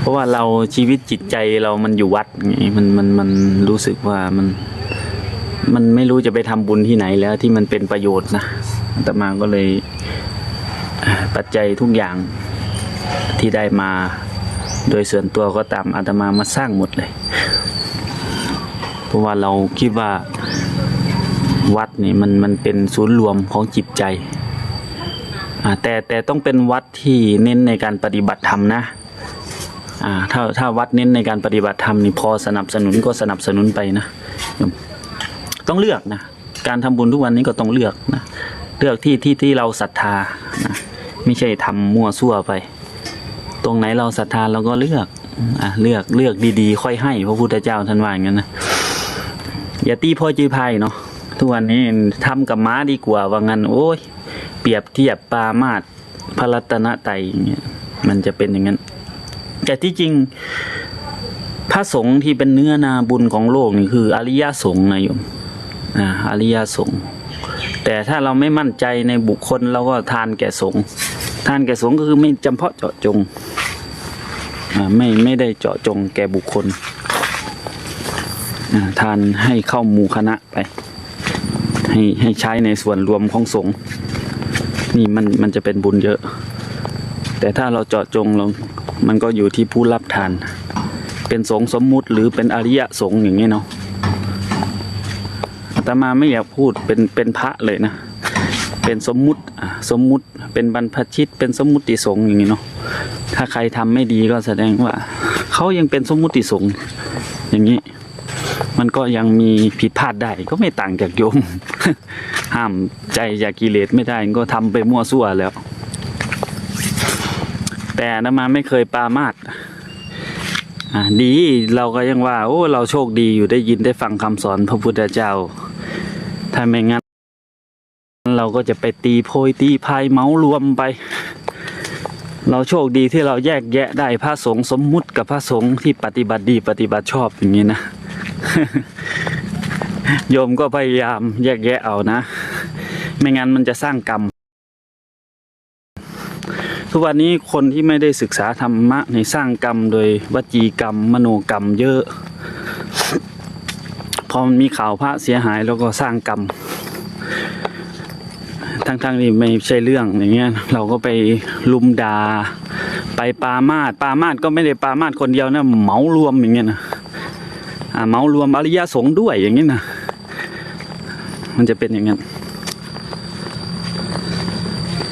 เพราะว่าเราชีวิตจิตใจเรามันอยู่วัดไงมันมันมันรู้สึกว่ามัน มันไม่รู้จะไปทำบุญที่ไหนแล้วที่มันเป็นประโยชน์นะอาตมาก็เลยปัจจัยทุกอย่างที่ได้มาโดยส่วนตัวก็ตามอาตมามาสร้างหมดเลย เพราะว่าเราคิดว่าวัดนี่มันมันเป็นศูนย์รวมของจิตใจ อ่าแต่แต่ต้องเป็นวัดที่เน้นในการปฏิบัติธรรมนะอ่าถ้าถ้าวัดเน้นในการปฏิบัติธรรมนี่พอสนับสนุนก็สนับสนุนไปนะต้องเลือกนะการทำบุญทุกวันนี้ก็ต้องเลือกนะเลือกที่ที่ที่เราศรัทธานะไม่ใช่ทำมั่วซั่วไป ตรงไหนเราศรัทธาเราก็เลือกอะเลือกเลือกดีๆ ค่อยให้พระพุทธเจ้าท่านว่าอย่างนั้นนะอย่าตีพ่อจีพายเนาะทุกวันนี้ทำกับม้าดีกว่าว่างั้นโอ้ย เปรียบเทียบปามาตพระรัตนตรัยอย่างเงี้ยมันจะเป็นอย่างนั้น แต่ที่จริง พระสงฆ์ที่เป็นเนื้อนาบุญของโลกนี่คือ อริยสงฆ์นะโยมอ่าอริยสงฆ์แต่ถ้าเราไม่มั่นใจในบุคคลเราก็ทานแก่สงฆ์ทานแก่สงฆ์ก็คือไม่จำเพาะเจาะจงอ่าไม่ไม่ได้เจาะจงแก่บุคคลอ่าทานให้เข้าหมู่คณะไป ให้ให้ใช้ในส่วนรวมของสงฆ์ นี่มันมันจะเป็นบุญเยอะ แต่ถ้าเราเจาะจงลงมันก็อยู่ที่ผู้รับทาน เป็นสงสมมุติหรือเป็นอริยะสงอย่างนี้เนาะอาตมาไม่อยากพูดเป็นเป็นพระเลยนะ เป็นสมมุติสมมุติเป็นบรรพชิต เป็นสมมุติสงอย่างนี้เนาะถ้าใครทำไม่ดีก็แสดงว่าเขายังเป็นสมมุติสงอย่างนี้ มันก็ยังมีผิดพลาดได้ก็ไม่ต่างจากโยม ห้ามใจจากกิเลสไม่ได้ก็ทำไปมั่วซั่วแล้ว แต่อาตมาไม่เคยปามาสอ่าดีเราก็ยังว่า โอ้ เราโชคดีอยู่ได้ยินได้ฟังคำสอนพระพุทธเจ้า ถ้าไม่งั้น เราก็จะไปตีโพยตีพายเมารวมไป เราโชคดีที่เราแยกแยะได้พระสงฆ์สมมุติกับพระสงฆ์ที่ปฏิบัติดีปฏิบัติชอบอย่างนี้นะ โยมก็พยายามแยกแยะเอานะ ไม่งั้นมันจะสร้างกรรม ทุกวันนี้คนที่ไม่ได้ศึกษาธรรมะในสร้างกรรมโดยวจีกรรม มโนกรรมเยอะ พอมันมีข่าวพระเสียหายแล้วก็สร้างกรรม ทั้งๆที่ไม่ใช่เรื่องอย่างเงี้ย เราก็ไปลุมดาไปปามาดปามาดก็ไม่ได้ปามาดคนเดียวนะเหมารวมอย่างเงี้ยนะเหมารวมอริยสงฆ์ด้วยอย่างเงี้ยนะ มันจะเป็นอย่างนั้น